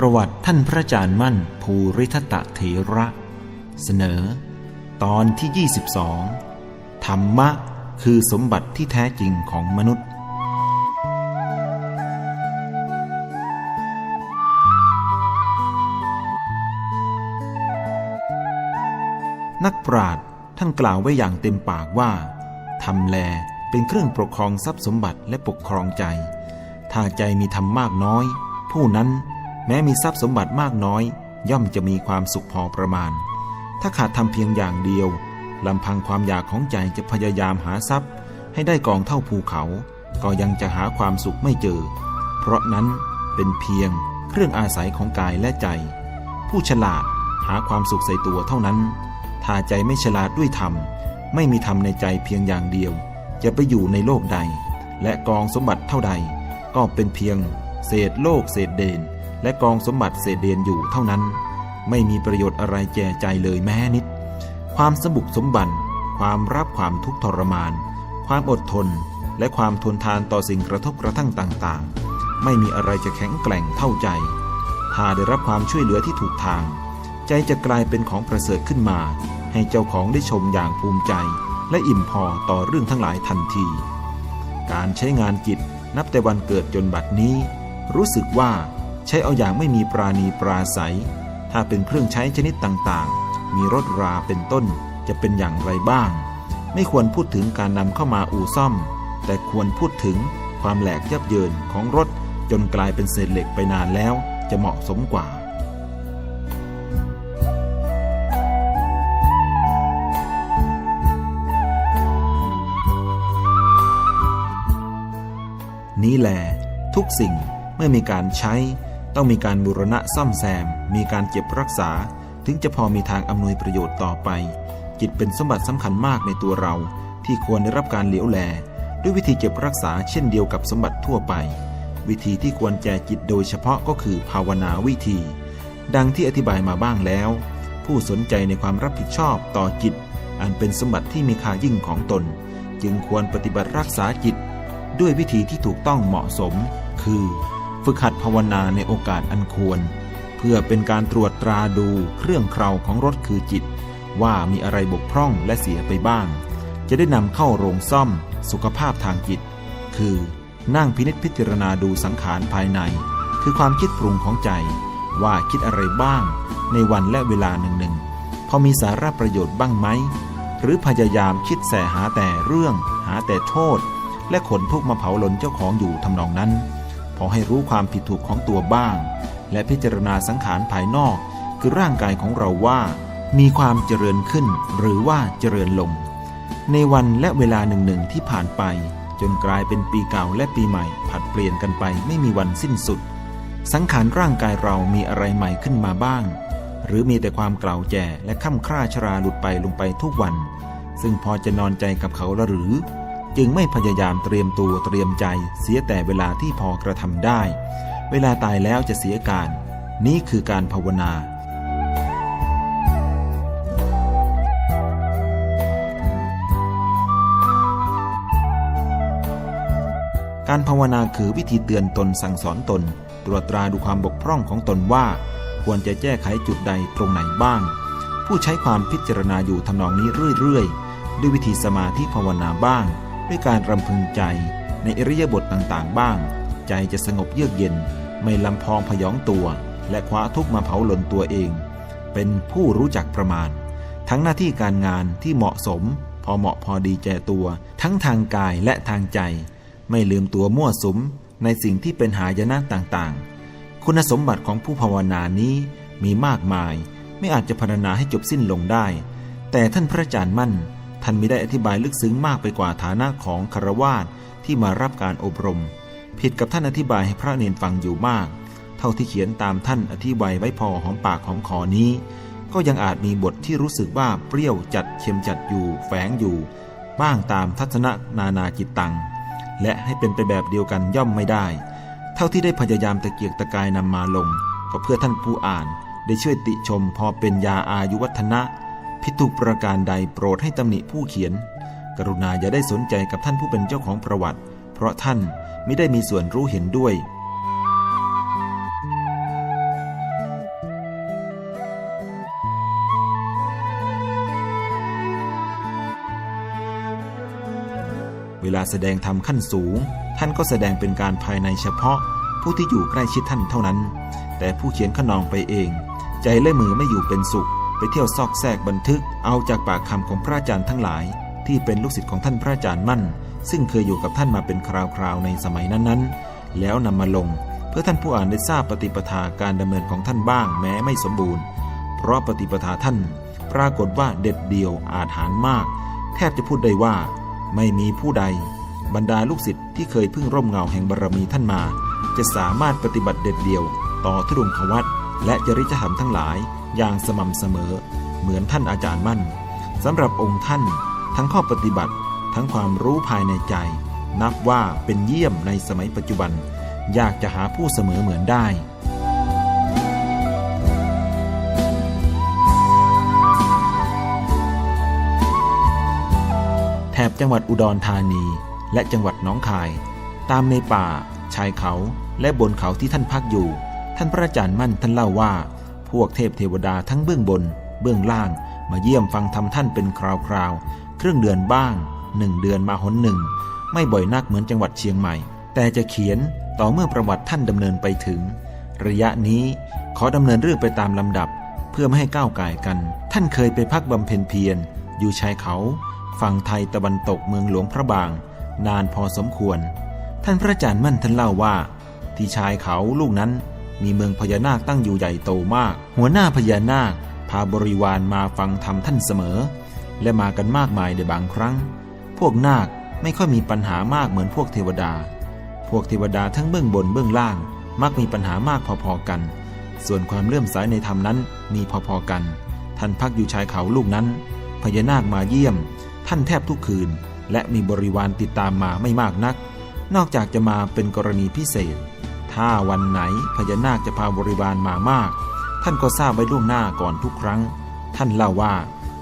ประวัติท่านพระอาจารย์มั่นภูริทัตเถระ เสนอ ตอนที่ 22 ธรรมะคือสมบัติที่แท้จริงของมนุษย์ นักปราชญ์ท่านกล่าวไว้อย่างเต็มปากว่าทำแลเป็นเครื่องปกครองทรัพย์สมบัติและปกครองใจ ถ้าใจมีธรรมมากน้อย ผู้นั้น แม้มีทรัพย์สมบัติมากน้อย ย่อมจะมีความสุขพอประมาณ ถ้าขาดทำเพียงอย่างเดียวลำพังความอยากของใจจะพยายามหาทรัพย์ ให้ได้กองเท่าภูเขา ก็ยังจะหาความสุขไม่เจอ เพราะนั้นเป็นเพียงเครื่องอาศัยของกายและใจ ผู้ฉลาดหาความสุขใส่ตัวเท่านั้น ถ้าใจไม่ฉลาดด้วยธรรม ไม่มีธรรมในใจเพียงอย่างเดียว จะไปอยู่ในโลกใด และกองสมบัติเท่าใด ก็เป็นเพียงเศษโลกเศษเดน และกองสมบัติเศษเดียนอยู่เท่านั้น ไม่มีประโยชน์อะไรแก่ใจเลยแม้นิด ความสมบุกสมบันความรับความทุกข์ทรมาน ความอดทน และความทนทานต่อสิ่งกระทบกระทั่งต่างๆ ไม่มีอะไรจะแข็งแกร่งเท่าใจ ถ้าได้รับความช่วยเหลือที่ถูกทาง ใจจะกลายเป็นของประเสริฐขึ้นมา ให้เจ้าของได้ชมอย่างภูมิใจ และอิ่มพอต่อเรื่องทั้งหลายทันที การใช้งานจิตนับแต่วันเกิดจนบัดนี้ รู้สึกว่า ใช้เอาอย่างไม่มีปราณีปราศัย ถ้าเป็นเครื่องใช้ชนิดต่างๆ มีรถราเป็นต้นจะเป็นอย่างไรบ้าง ไม่ควรพูดถึงการนำเข้ามาอู่ซ่อม แต่ควรพูดถึงความแหลกยับเยินของรถจนกลายเป็นเศษเหล็กไปนานแล้วจะเหมาะสมกว่านี้แหลทุกสิ่งเมื่อมีการใช้ ต้องมีการบูรณะซ่อมแซม มีการเก็บรักษา ถึงจะพอมีทางอำนวยประโยชน์ต่อไป จิตเป็นสมบัติสำคัญมากในตัวเรา ที่ควรได้รับการเหลียวแล ด้วยวิธีเก็บรักษาเช่นเดียวกับสมบัติทั่วไป วิธีที่ควรแจจิตโดยเฉพาะก็คือภาวนาวิธี ดังที่อธิบายมาบ้างแล้ว ผู้สนใจในความรับผิดชอบต่อจิต อันเป็นสมบัติที่มีค่ายิ่งของตน จึงควรปฏิบัติรักษาจิต ด้วยวิธีที่ถูกต้องเหมาะสม คือ ฝึกหัดภาวนาในโอกาสอันควร เพื่อเป็นการตรวจตราดูเครื่องเคราของรถคือจิต ว่ามีอะไรบกพร่องและเสียไปบ้าง จะได้นำเข้าโรงซ่อม สุขภาพทางจิต คือนั่งพินิจพิจารณาดูสังขารภายใน คือความคิดปรุงของใจ ว่าคิดอะไรบ้าง ในวันและเวลาหนึ่งๆพอมีสาระประโยชน์บ้างไหม หรือพยายามคิดแสหาแต่เรื่อง หาแต่โทษ และขนทุกข์มาเผาหลนเจ้าของอยู่ทำนองนั้น พอให้รู้ความผิดถูกของตัวบ้าง และพิจารณาสังขารภายนอก คือร่างกายของเราว่า มีความเจริญขึ้นหรือว่าเจริญลง ในวันและเวลาหนึ่งๆที่ผ่านไป จนกลายเป็นปีเก่าและปีใหม่ ผัดเปลี่ยนกันไปไม่มีวันสิ้นสุด สังขารร่างกายเรามีอะไรใหม่ขึ้นมาบ้าง หรือมีแต่ความเก่าแจ่และค่ำคร่าชราหลุดไปลงไปทุกวัน ซึ่งพอจะนอนใจกับเขาหรือ จึงไม่พยายามเตรียมตัวเตรียมใจเสียแต่เวลาที่พอกระทำได้ เวลาตายแล้วจะเสียการ นี่คือการภาวนาการภาวนาคือวิธีเตือนตนสั่งสอนตน ตรวจตราดูความบกพร่องของตนว่า ควรจะแก้ไขจุดใดตรงไหนบ้าง ผู้ใช้ความพิจารณาอยู่ทำนองนี้เรื่อย ๆ ด้วยวิธีสมาธิภาวนาบ้าง ด้วยการรำพึงใจในอริยบทต่างๆ บ้าง ใจจะสงบเยือกเย็น ไม่ลำพองพยองตัว และคว้าทุกมาเผาหล่นตัวเอง เป็นผู้รู้จักประมาณ ทั้งหน้าที่การงานที่เหมาะสม พอเหมาะพอดีแก่ตัว ทั้งทางกายและทางใจ ไม่ลืมตัวมั่วสุมในสิ่งที่เป็นหายนะต่างๆ คุณสมบัติของผู้ภาวนานี้มีมากมาย ไม่อาจจะพรรณนาให้จบสิ้นลงได้ แต่ท่านพระอาจารย์มั่น ท่านมิได้อธิบายลึกซึ้งมากไปกว่าฐานะของคารวาสที่มารับการอบรม ผิดกับท่านอธิบายให้พระเนนฟังอยู่มาก เท่าที่เขียนตามท่านอธิบายไว้พอหอมปากหอมคอนี้ ก็ยังอาจมีบทที่รู้สึกว่าเปรี้ยวจัดเค็มจัดอยู่แฝงอยู่ บ้างตามทัศนะนานาจิตตัง และให้เป็นไปแบบเดียวกันย่อมไม่ได้ เท่าที่ได้พยายามตะเกียกตะกายนำมาลง ก็เพื่อท่านผู้อ่านได้ช่วยติชมพอเป็นยาอายุวัฒนะ ผิดถูกประการใดโปรดให้ตำหนิผู้เขียน กรุณาอย่าได้สนใจกับท่านผู้เป็นเจ้าของประวัติ เพราะท่านไม่ได้มีส่วนรู้เห็นด้วย เวลาแสดงธรรมขั้นสูง ท่านก็แสดงเป็นการภายในเฉพาะ ผู้ที่อยู่ใกล้ชิดท่านเท่านั้น แต่ผู้เขียนขนองไปเอง ใจและมือไม่อยู่เป็นสุข ไปเที่ยวซอกแซกบันทึกเอาจากปากคำของพระอาจารย์ทั้งหลาย ที่เป็นลูกศิษย์ของท่านพระอาจารย์มั่น ซึ่งเคยอยู่กับท่านมาเป็นคราวๆในสมัยนั้นๆ แล้วนำมาลง เพื่อท่านผู้อ่านได้ทราบปฏิปทาการดำเนินของท่านบ้างแม้ไม่สมบูรณ์ เพราะปฏิปทาท่าน ปรากฏว่าเด็ดเดียวอาจหารมาก แทบจะพูดได้ว่า ไม่มีผู้ใด บรรดาลูกศิษย์ที่เคยพึ่งร่มเงาแห่งบารมีท่านมา จะสามารถปฏิบัติเด็ดเดียว ต่อทุดงควัตและจริยธรรมทั้งหลาย อย่างสม่ำเสมอ เหมือนท่านอาจารย์มั่นสำหรับองค์ท่าน ทั้งข้อปฏิบัติ ทั้งความรู้ภายในใจ นับว่าเป็นเยี่ยมในสมัยปัจจุบัน อยากจะหาผู้เสมอเหมือนได้แถบจังหวัดอุดรธานี และจังหวัดหนองคาย ตามในป่า ชายเขาและบนเขาที่ท่านพักอยู่ ท่านพระอาจารย์มั่นท่านเล่าว่า พวกเทพเทวดาทั้งเบื้องบน เบื้องล่าง มาเยี่ยมฟังธรรมท่านเป็นคราวๆ ครึ่งเดือนบ้างหนึ่งเดือนมาหนหนึ่ง ไม่บ่อยนักเหมือนจังหวัดเชียงใหม่ แต่จะเขียนต่อเมื่อประวัติท่านดำเนินไปถึง ระยะนี้ขอดำเนินเรื่องไปตามลำดับ เพื่อไม่ให้ก้าวไก่กัน ท่านเคยไปพักบำเพ็ญเพียร อยู่ชายเขา ฝั่งไทยตะวันตกเมืองหลวงพระบาง นานพอสมควร ท่านพระอาจารย์มั่นท่านเล่าว่า ที่ชายเขาลูกนั้น มีเมืองพญานาคตั้งอยู่ใหญ่โตมาก หัวหน้าพญานาค พาบริวารมาฟังธรรมท่านเสมอ และมากันมากมายในบางครั้ง พวกนาคไม่ค่อยมีปัญหามากเหมือนพวกเทวดา พวกเทวดาทั้งเบื้องบนเบื้องล่าง มักมีปัญหามากพอๆกัน ส่วนความเลื่อมใสในธรรมนั้นมีพอๆกัน ท่านพักอยู่ชายเขาลูกนั้น พญานาคมาเยี่ยม ท่านแทบทุกคืน และมีบริวารติดตามมาไม่มากนัก นอกจากจะมาเป็นกรณีพิเศษ ถ้าวันไหนพญานาคจะพาบริวารมามาก ท่านก็ทราบไว้ล่วงหน้าก่อนทุกครั้ง ท่านเล่าว่า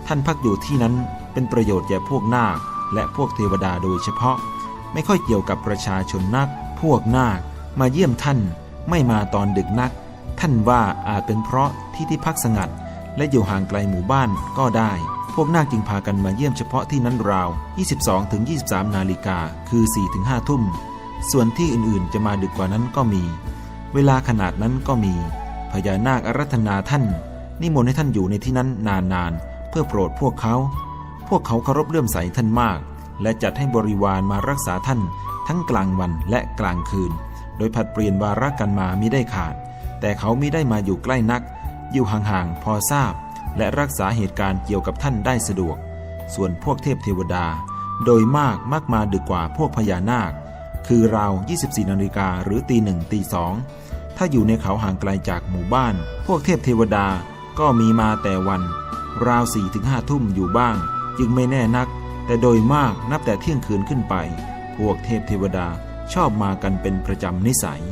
ท่านพักอยู่ที่นั้นเป็นประโยชน์แก่พวกนาค และพวกเทวดาโดยเฉพาะ ไม่ค่อยเกี่ยวกับประชาชนนัก พวกนาค มาเยี่ยมท่าน ไม่มาตอนดึกนัก ท่านว่าอาจเป็นเพราะที่ที่พักสงัด และอยู่ห่างไกลหมู่บ้านก็ได้ พวกนาคจึงพากันมาเยี่ยมเฉพาะที่นั้นราว 22-23 นาฬิกาคือ 4-5 ทุ่ม ส่วนที่อื่นๆจะมาดึกกว่านั้นก็มี เวลาขนาดนั้นก็มี พญานาคอารัธนาท่าน นิมนต์ให้ท่านอยู่ในที่นั้นนานๆ เพื่อโปรดพวกเขา พวกเขาเคารพเลื่อมใสท่านมาก และจัดให้บริวารมารักษาท่าน ทั้งกลางวันและกลางคืน โดยผัดเปลี่ยนวาระกันมามิได้ขาด แต่เขามิได้มาอยู่ใกล้นัก อยู่ห่างๆพอทราบ และรักษาเหตุการณ์เกี่ยวกับท่านได้สะดวก ส่วนพวกเทพเทวดา โดยมากมักมาดึกกว่าพวกพญานาค คือราว 24 นาฬิกาหรือตีหนึ่งตีสองถ้าอยู่ในเขาห่างไกลจากหมู่บ้าน พวกเทพเทวดาก็มีมาแต่วัน ราว4ี่ถึงห้าทุ่มอยู่บ้าง จึงไม่แน่นัก แต่โดยมากนับแต่เที่ยงคืนขึ้นไป พวกเทพเทวดาชอบมากันเป็นประจำนิสัย